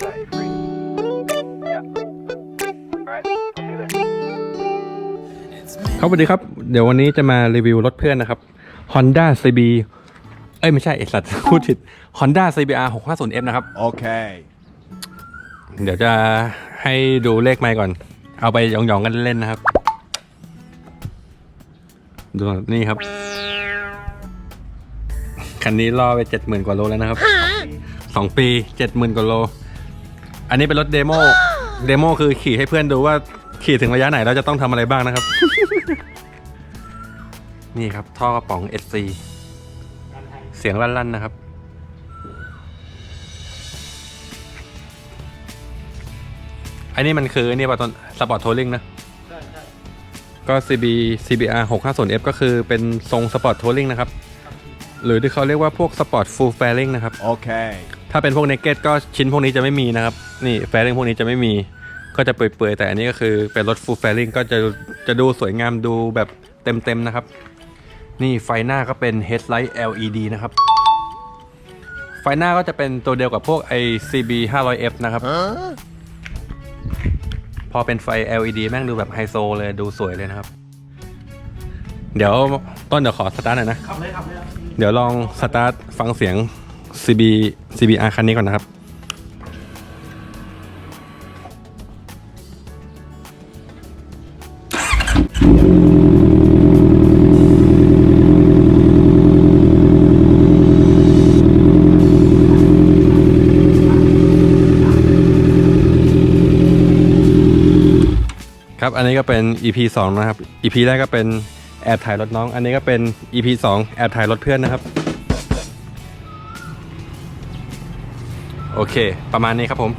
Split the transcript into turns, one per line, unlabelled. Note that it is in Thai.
ครับสวัสดีครับ เดี๋ยววันนี้จะมารีวิวรถเพื่อนนะครับ Honda CB เอ้ย ไม่ใช่ไอสัตว์พูดผิด Honda CBR 650F นะครับ
Okay.
เดี๋ยวจะให้ดูเลขไมค์ก่อน เอาไปหยองๆกันเล่นๆนะครับ ดูนี่ครับ คันนี้ล่อไปเจ็ดหมื่นกว่าโลแล้วนะครับสองปีเจ็ดหมื่นกว่าโล อันนี้เป็นรถเดโมเดโมคือขี่ให้เพื่อนดูว่าขี่ถึงระยะไหนเราจะต้องทำอะไรบ้างนะครับ นี่ครับท่อกระป๋อง SC เสียงลั่นๆนะครับ อันนี้มันคืออันนี่ป่ะตอนสปอร์ตทัวริงนะก็ CB CBR 650F ก็คือเป็นทรงสปอร์ตทัวริงนะครับ หรือที่เขาเรียกว่าพวกสปอร์ตฟูลแฟริงนะครับ
Okay.
ถ้าเป็นพวกเนกเก็ตก็ชิ้นพวกนี้จะไม่มีนะครับ นี่แฟริงพวกนี้จะไม่มีก็จะเปื่อยๆแต่อันนี้ก็คือเป็นรถฟูลแฟริงก็จะจะดูสวยงามดูแบบเต็มๆนะครับ นี่ไฟหน้าก็เป็น headlight LED นะครับ ไฟหน้าก็จะเป็นตัวเดียวกับพวกไอ CB 500F นะครับ พอเป็นไฟ LED แม่งดูแบบไฮโซเลยดูสวยเลยนะครับ เดี๋ยวต้นเดี๋ยวขอสตาร์ทหน่อยนะ เดี๋ยวลองสตาร์ทฟังเสียง CB CBR คันนี้ก่อนนะครับ ครับ อันนี้ก็เป็น EP 2 นะครับ EP แรกก็เป็นแอบถ่ายรถน้อง อันนี้ก็เป็น EP 2 แอบถ่ายรถเพื่อนนะครับ โอเค ประมาณนี้ครับผม